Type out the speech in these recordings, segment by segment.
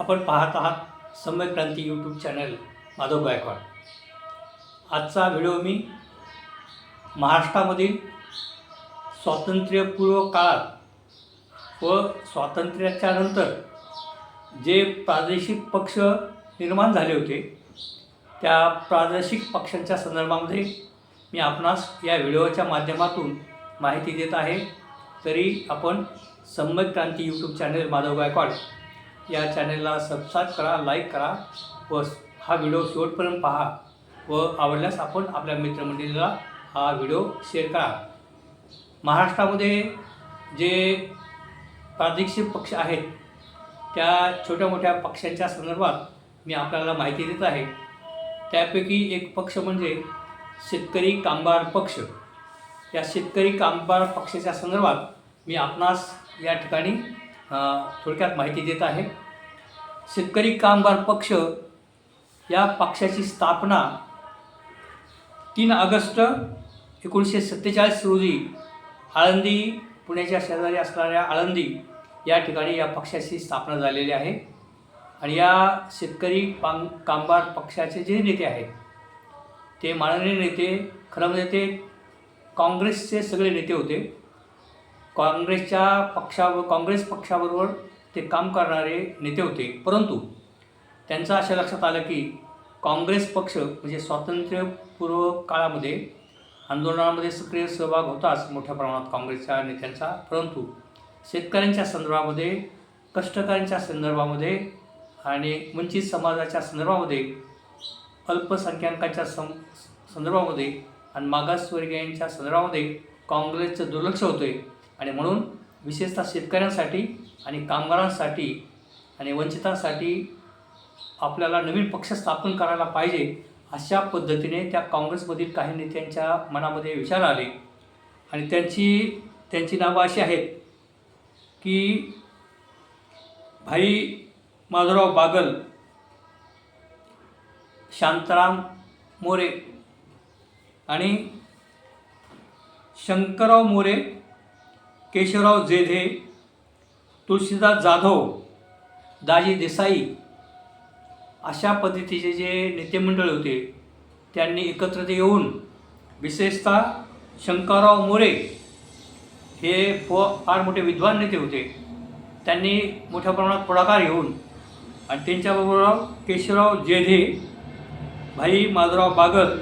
आपण पाहत आहात समय क्रांती यूट्यूब चॅनल माधव गायकवाड. आजचा व्हिडिओ मी महाराष्ट्रामधील स्वातंत्र्यपूर्व काळात व स्वातंत्र्याच्या नंतर जे प्रादेशिक पक्ष निर्माण झाले होते त्या प्रादेशिक पक्षांच्या संदर्भामध्ये मी आपणास या व्हिडिओच्या माध्यमातून माहिती देत आहे. तरी आपण सम्यक क्रांती यूट्यूब चॅनल माधव गायकवाड या चॅनलला सबस्क्राईब करा लाईक करा व हा व्हिडिओ शेवटपर्यंत पहा व आवडल्यास आपण आपल्या मित्रमंडळीला हा व्हिडिओ शेअर करा. महाराष्ट्रामध्ये जे प्रादेशिक पक्ष आहेत त्या छोट्या मोठ्या पक्षांच्या संदर्भात मी आपल्याला माहिती देत आहे. त्यापैकी एक पक्ष म्हणजे शेतकरी कामगार पक्ष. या शेतकरी कामगार पक्षाच्या संदर्भात मी आपणास या ठिकाणी थोडक्यात माहिती देत आहे. शेतकरी कामगार पक्ष या पक्षाची स्थापना तीन ऑगस्ट एकोणीसशे सत्तेचाळीस रोजी आळंदी पुण्याच्या शेजारी असणाऱ्या आळंदी या ठिकाणी या पक्षाची स्थापना झालेली आहे. आणि या शेतकरी पां कामगार पक्षाचे जे नेते आहेत ते माननीय नेते खरं म्हणजे ते काँग्रेसचे सगळे नेते होते. काँग्रेसच्या पक्षावर काँग्रेस पक्षाबरोबर ते काम करणारे नेते होते. परंतु त्यांचं असं लक्षात आलं की काँग्रेस पक्ष म्हणजे स्वातंत्र्यपूर्व काळामध्ये आंदोलनामध्ये सक्रिय सहभाग होताच मोठ्या प्रमाणात काँग्रेसच्या नेत्यांचा. परंतु शेतकऱ्यांच्या संदर्भामध्ये कष्टकऱ्यांच्या संदर्भामध्ये आणि वंचित समाजाच्या संदर्भामध्ये अल्पसंख्याकांच्या सं संदर्भामध्ये आणि मागासवर्गीयांच्या संदर्भामध्ये काँग्रेसचं दुर्लक्ष होतं आणि म्हणून विशेषतः शेतकऱ्यांसाठी आणि कामगारांसाठी आणि वंचितांसाठी आपल्याला नवीन पक्ष स्थापन करायला पाहिजे अशा पद्धतीने त्या काँग्रेसमधील काही नेत्यांच्या मनामध्ये विचार आले. आणि त्यांची त्यांची नावं अशी आहेत की भाई माधवराव बागल शांताराम मोरे आणि शंकरराव मोरे केशवराव जेधे तुळशीदास जाधव दाजी देसाई अशा पद्धतीचे जे नेतेमंडळ होते त्यांनी एकत्रित येऊन विशेषतः शंकरराव मोरे हे फ फार मोठे विद्वान नेते होते. त्यांनी मोठ्या प्रमाणात पुढाकार घेऊन आणि त्यांच्याबरोबर केशवराव जेधे भाई माधवराव बागल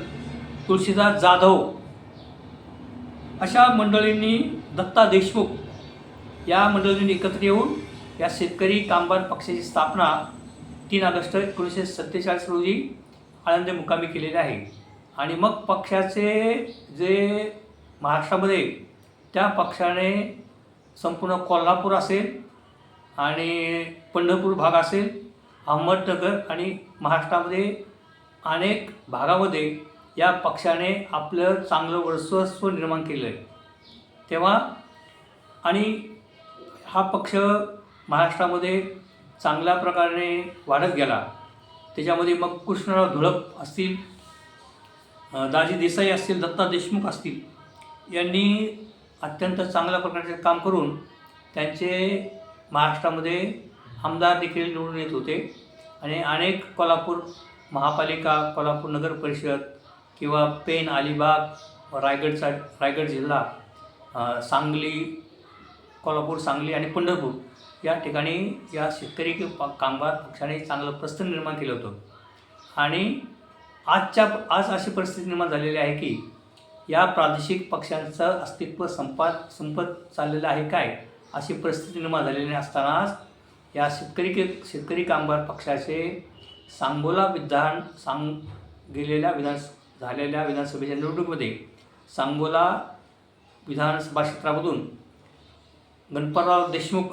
तुळशीदास जाधव अशा मंडळींनी दत्ता देशमुख या मंडळींनी एकत्र येऊन या शेतकरी कामगार पक्षाची स्थापना तीन ऑगस्ट एकोणीसशे सत्तेचाळीस रोजी आळंदी मुकामी केलेली आहे. आणि मग पक्षाचे जे महाराष्ट्रामध्ये त्या पक्षाने संपूर्ण कोल्हापूर असेल आणि पंढरपूर भाग असेल अहमदनगर आणि महाराष्ट्रामध्ये अनेक भागामध्ये या पक्षाने आपलं चांगलं वर्चस्व निर्माण केलं आहे तेव्हा आणि हा पक्ष महाराष्ट्रामध्ये चांगल्या प्रकारे वाढत गेला. त्याच्यामध्ये मग कृष्णराव धुळप असतील दाजी देसाई असतील दत्ता देशमुख असतील यांनी अत्यंत चांगल्या प्रकारचे काम करून त्यांचे महाराष्ट्रामध्ये आमदार देखील निवडून येत होते. आणि अनेक कोल्हापूर महापालिका कोल्हापूर नगर परिषद किंवा पेन अलिबाग रायगडचा रायगड जिल्हा सांगली कोल्हापूर सांगली आणि पंढरपूर या ठिकाणी या शेतकरी किंवा कामगार पक्षाने चांगलं प्रस्थ निर्माण केलं होतं. आणि आजच्या आज अशी परिस्थिती निर्माण झालेली आहे की या प्रादेशिक पक्षांचं अस्तित्व संपात संपत चाललेलं आहे काय? अशी परिस्थिती निर्माण झालेली असतानाच या शेतकरी के- शेतकरी कामगार पक्षाचे सांगोला विधान सांग गेलेल्या विधान झालेल्या विधानसभेच्या निवडणुकीमध्ये सांगोला विधानसभा क्षेत्रामधून गणपतराव देशमुख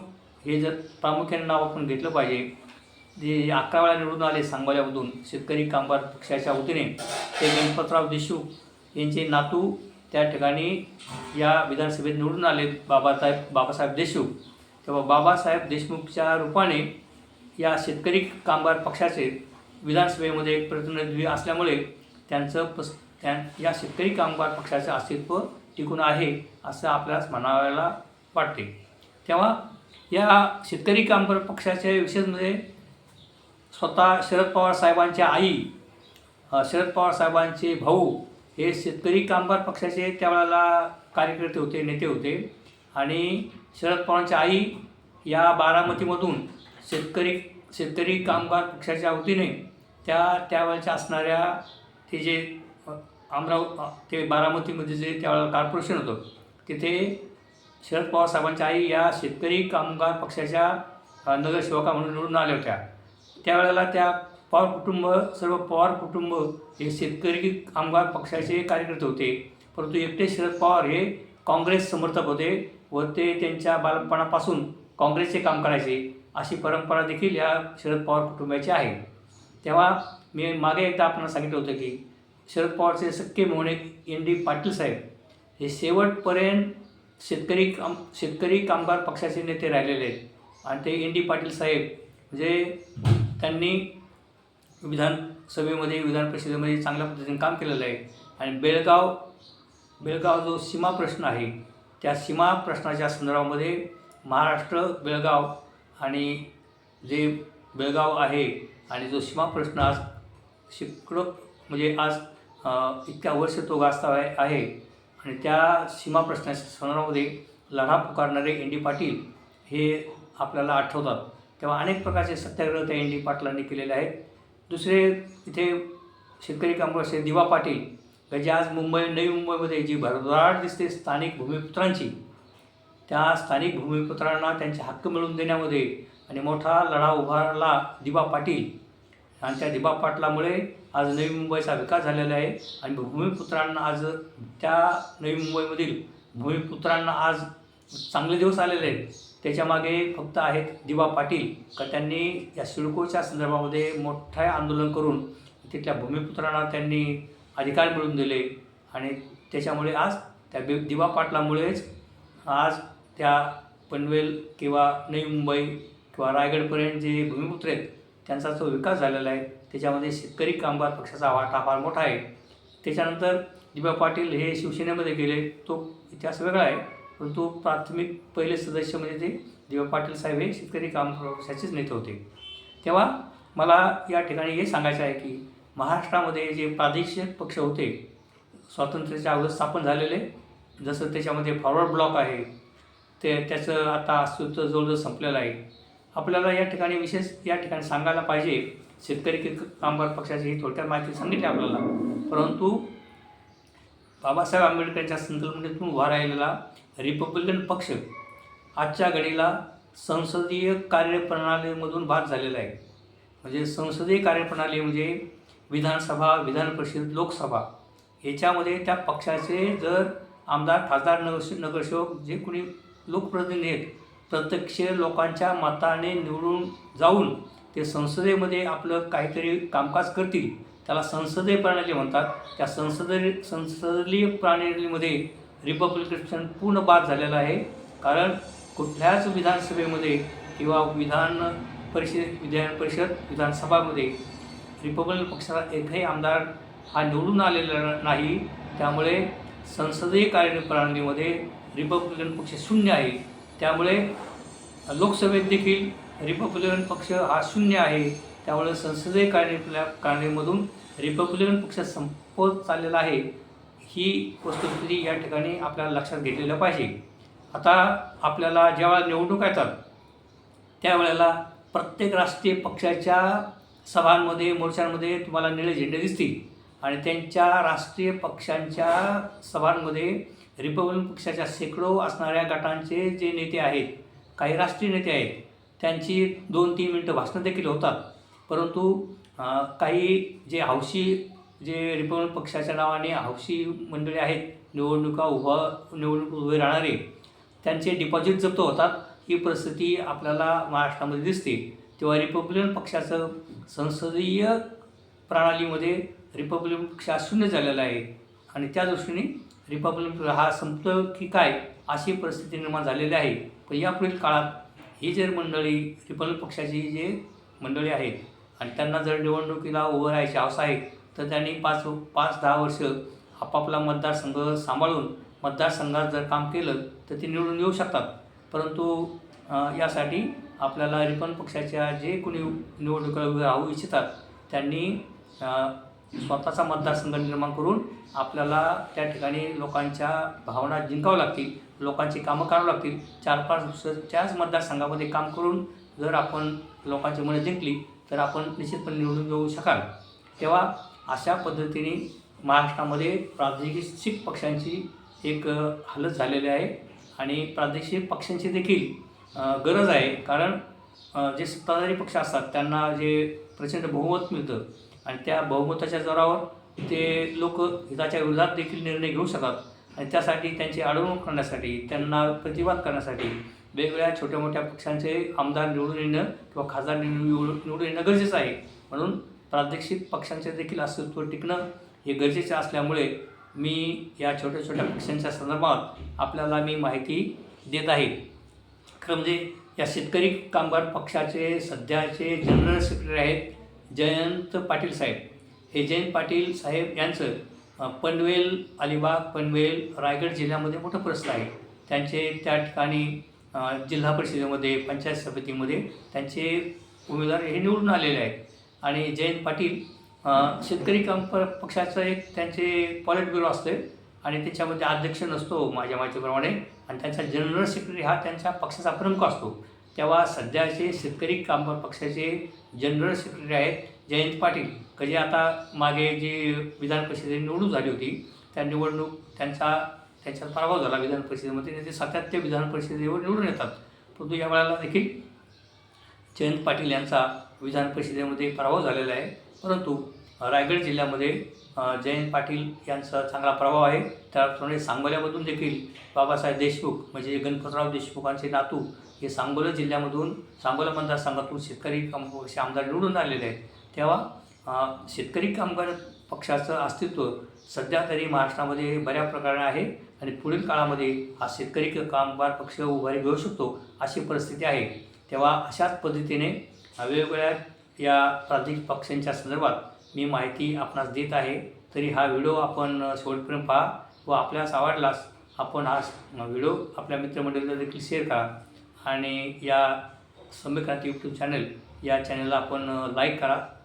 हे जर प्रामुख्याने नाव आपण घेतलं पाहिजे जे अकरा वेळा निवडून आले सांगोल्यामधून शेतकरी कामगार पक्षाच्या वतीने ते गणपतराव देशमुख यांचे नातू त्या ठिकाणी या विधानसभेत निवडून आले. बाबासाहेब बाबासाहेब देशमुख. तेव्हा बाबासाहेब देशमुखच्या रूपाने या शेतकरी कामगार पक्षाचे विधानसभेमध्ये एक प्रतिनिधी असल्यामुळे त्यांचं पस त्या या शेतकरी कामगार पक्षाचं अस्तित्व टिकून आहे असं आपल्यास म्हणायला वाटते. तेव्हा या शेतकरी कामगार पक्षाच्या विशेष म्हणजे स्वतः शरद पवार साहेबांच्या आई शरद पवार साहेबांचे भाऊ हे शेतकरी कामगार पक्षाचे त्यावेळेला कार्यकर्ते होते नेते होते. आणि शरद पवारांच्या आई या बारामतीमधून शेतकरी शेतकरी कामगार पक्षाच्या वतीने त्या त्यावेळेच्या असणाऱ्या ते जे अमराव ते बारामतीमध्ये जे त्यावेळेला कॉर्पोरेशन होतं तिथे शरद पवार साहेबांच्या आई या शेतकरी कामगार पक्षाच्या नगरसेवका म्हणून निवडून आल्या होत्या. त्यावेळेला त्या पवार कुटुंब सर्व पवार कुटुंब हे शेतकरी कामगार पक्षाचे कार्यकर्ते होते. परंतु एकटे शरद पवार हे काँग्रेस समर्थक होते व ते त्यांच्या बालपणापासून काँग्रेसचे काम करायचे अशी परंपरा देखील या शरद पवार कुटुंबाची आहे. तेव्हा मी मागे एकदा आपण सांगितलं होतं की शरद पवारचे सख्खे मोहणे एन डी पाटील साहेब हे शेवटपर्यंत शेतकरी काम शेतकरी कामगार पक्षाचे नेते राहिलेले आहेत. आणि ते एन डी पाटील साहेब म्हणजे त्यांनी विधानसभेमध्ये विधान परिषदेमध्ये चांगल्या पद्धतीने काम केलेलं आहे. आणि बेळगाव बेळगाव जो सीमा प्रश्न आहे त्या सीमा प्रश्नाच्या संदर्भामध्ये महाराष्ट्र बेळगाव आणि जे बेळगाव आहे आणि जो सीमा प्रश्न आज शेकडो म्हणजे आज इतक्या वर्ष तो गाजता आहे आणि त्या सीमा प्रश्नाच्या संदर्भामध्ये लढा पुकारणारे एन डी पाटील हे आपल्याला आठवतात. तेव्हा अनेक प्रकारचे सत्याग्रह त्या एन डी पाटलांनी केलेले आहेत. दुसरे इथे शेतकरी कामगार असे दिवा पाटील जे आज मुंबई नवी मुंबईमध्ये जी भरभराट दिसते स्थानिक भूमिपुत्रांची त्या स्थानिक भूमिपुत्रांना त्यांचे हक्क मिळवून देण्यामध्ये आणि मोठा लढा उभारला दिबा पाटील. आणि त्या दिबा पाटलामुळे आज नवी मुंबईचा विकास झालेला आहे आणि भूमिपुत्रांना आज त्या नवी मुंबईमधील भूमिपुत्रांना आज चांगले दिवस आलेले आहेत. त्याच्यामागे फक्त आहेत दिवा पाटील. का त्यांनी या सिडकोच्या संदर्भामध्ये मोठं आंदोलन करून तिथल्या भूमिपुत्रांना त्यांनी अधिकार मिळवून दिले. आणि त्याच्यामुळे आज त्या बि दिवा पाटलामुळेच आज त्या पनवेल किंवा नवी मुंबई किंवा रायगडपर्यंत जे भूमिपुत्र आहेत त्यांचा जो विकास झालेला आहे त्याच्यामध्ये शेतकरी कामगार पक्षाचा वाटा फार मोठा आहे. त्याच्यानंतर दिबा पाटील हे शिवसेनेमध्ये गेले. तो इतिहास वेगळा आहे परंतु प्राथमिक पहिले सदस्य म्हणजे ते दिबा पाटील साहेब हे शेतकरी कामगार पक्षाचेच नेते होते. तेव्हा मला या ठिकाणी हे सांगायचं आहे की महाराष्ट्रामध्ये जे प्रादेशिक पक्ष होते स्वातंत्र्याच्या अगोदर स्थापन झालेले जसं त्याच्यामध्ये फॉरवर्ड ब्लॉक आहे ते त्याचं आता अस्तित्व जवळजवळ संपलेलं आहे. आपल्याला या ठिकाणी विशेष या ठिकाणी सांगायला पाहिजे शेतकरी कि- कामगार पक्षाची ही थोडक्यात माहिती सांगितली आपल्याला परंतु बाबासाहेब आंबेडकरांच्या संकल्पनेतून उभा राहिलेला रिपब्लिकन पक्ष आजच्या घडीला संसदीय कार्यप्रणालीमधून बाद झालेला आहे. म्हणजे संसदीय कार्यप्रणाली म्हणजे विधानसभा विधान परिषद लोकसभा याच्यामध्ये त्या पक्षाचे जर आमदार खासदार नगर नगरसेवक जे कोणी लोकप्रतिनिधी आहेत प्रत्यक्ष लोकांच्या मताने निवडून जाऊन ते संसदेमध्ये आपलं काहीतरी कामकाज करतील त्याला संसदीय प्रणाली म्हणतात. त्या संसदीय संसदीय प्रणालीमध्ये रिपब्लिकन पूर्ण बाद झालेला आहे. कारण कुठल्याच विधानसभेमध्ये किंवा विधान परिषद विधान परिषद विधानसभामध्ये रिपब्लिकन पक्षाचा एकही आमदार हा निवडून आलेला नाही. त्यामुळे संसदीय कार्यप्रणालीमध्ये रिपब्लिकन पक्ष शून्य आहे. त्यामुळे लोकसभेत देखील रिपब्लिकन पक्ष हा शून्य आहे. त्यामुळे संसदीय कार्य कार्यमधून रिपब्लिकन पक्ष संपत चाललेला आहे. ही वस्तुस्थिती या ठिकाणी आपल्याला लक्षात घेतलेलं पाहिजे. आता आपल्याला ज्यावेळेला निवडणुका येतात त्यावेळेला प्रत्येक राष्ट्रीय पक्षाच्या सभांमध्ये मोर्चांमध्ये तुम्हाला निळे झेंडे दिसतील. आणि त्यांच्या राष्ट्रीय पक्षांच्या सभांमध्ये रिपब्लिकन पक्षाच्या शेकडो असणाऱ्या गटांचे जे नेते आहेत काही राष्ट्रीय नेते आहेत त्यांची दोन तीन मिनटं भाषणं देखील होतात. परंतु काही जे हौशी जे रिपब्लिक पक्षाच्या नावाने हौशी मंडळी आहेत निवडणुका उभा निवडणूक उभे राहणारे त्यांचे डिपॉझिट जप्त होतात. ही परिस्थिती आपल्याला महाराष्ट्रामध्ये दिसते. तेव्हा रिपब्लिकन पक्षाचं संसदीय प्रणालीमध्ये रिपब्लिकन पक्ष शून्य झालेला आहे. आणि त्या दृष्टीने रिपब्लिकन हा संपलं की काय? अशी परिस्थिती निर्माण झालेली आहे. पण यापुढील काळात ही जर मंडळी रिपब्लिक पक्षाची जे मंडळी आहेत आणि त्यांना जर निवडणुकीला उभं राहायची हौस आहे तर त्यांनी पाच पाच दहा वर्ष आपापला मतदारसंघ सांभाळून मतदारसंघात जर काम केलं तर ते निवडून येऊ शकतात. परंतु यासाठी आपल्याला रिपन पक्षाच्या जे कोणी निवडणुका उभे राहू इच्छितात त्यांनी स्वतःचा मतदारसंघ निर्माण करून आपल्याला त्या ठिकाणी लोकांच्या भावना जिंकावं लागतील. लोकांची कामं करावं लागतील. चार पाच वर्ष त्याच मतदारसंघामध्ये काम करून जर आपण लोकांची मनं जिंकली तर आपण निश्चितपणे निवडून जाऊ शकाल. तेव्हा अशा पद्धतीने महाराष्ट्रामध्ये प्रादेशिक पक्षांची एक हालत झालेली आहे. आणि प्रादेशिक पक्षांची देखील गरज आहे. कारण जे सत्ताधारी पक्ष असतात त्यांना जे प्रचंड बहुमत मिळतं आणि त्या बहुमताच्या जोरावर ते लोक हिताच्या विरोधात देखील निर्णय घेऊ शकतात. आणि त्यासाठी त्यांची अडवणूक करण्यासाठी त्यांना प्रतिवाद करण्यासाठी वेगवेगळ्या छोट्या मोठ्या पक्षांचे आमदार निवडून येणं किंवा खासदार निवडून निवडून येणं गरजेचं आहे. म्हणून प्रादेशिक पक्षांचे देखील अस्तित्व टिकणं हे गरजेचे असल्यामुळे मी या छोट्या छोट्या पक्षांच्या संदर्भात आपल्याला मी माहिती देत आहे. खरं म्हणजे या शेतकरी कामगार पक्षाचे सध्याचे जनरल सेक्रेटरी आहेत जयंत पाटील साहेब. हे जयंत पाटील साहेब यांचं पनवेल अलिबाग पनवेल रायगड जिल्ह्यामध्ये मोठं प्रश्न आहे. त्यांचे त्या ठिकाणी जिल्हा परिषदेमध्ये पंचायत समितीमध्ये त्यांचे उमेदवार हे निवडून आलेले आहेत. आणि जयंत पाटील शेतकरी कंप पक्षाचं एक त्यांचे पॉलिट ब्युरो असते आणि त्याच्यामध्ये अध्यक्ष नसतो माझ्या माहितीप्रमाणे. आणि त्यांचा जनरल सेक्रेटरी हा त्यांच्या पक्षाचा प्रमुख असतो. तेव्हा सध्याचे शेतकरी कामगार पक्षाचे जनरल सेक्रेटरी आहेत. जयंत पाटील que जे आता मागे जी विधान परिषदेची निवडणूक झाली होती त्या निवडणूक त्यांचा त्यांच्यात पराभव झाला विधान परिषदेमध्ये. ते सातत्य विधान परिषदेवर निवडून येतात. परंतु या वेळेला देखील जयंत पाटील यांचा विधान परिषदेमध्ये पराभव झालेला आहे. परंतु रायगड जिल्ह्यामध्ये जयंत पाटील यांचा चांगला प्रभाव आहे. त्याप्रमाणे सांगोल्यामधून देखील बाबासाहेब देशमुख म्हणजे गणपतराव देशमुखांचे नातू हे सांगोला जिल्ह्यामधून सांगोला मतदारसंघातून शेतकरी आमदार निवडून आलेले आहेत. तेव्हा शेतकरी कामगार पक्षाचं अस्तित्व सध्या तरी महाराष्ट्रामध्ये बऱ्या प्रकारे आहे आणि पुढील काळामध्ये हा शेतकरी कामगार पक्ष उभारी घेऊ शकतो अशी परिस्थिती आहे. तेव्हा अशाच पद्धतीने वेगवेगळ्या या प्रादेशिक पक्षांच्या संदर्भात मी माहिती आपणास देत आहे. तरी हा व्हिडिओ आपण शेवटपर्यंत पहा व आपल्यास आवडलास आपण हा व्हिडिओ आपल्या मित्रमंडळीला देखील शेअर करा आणि या समीक्रांती यूट्यूब चॅनल या चॅनलला आपण लाईक करा.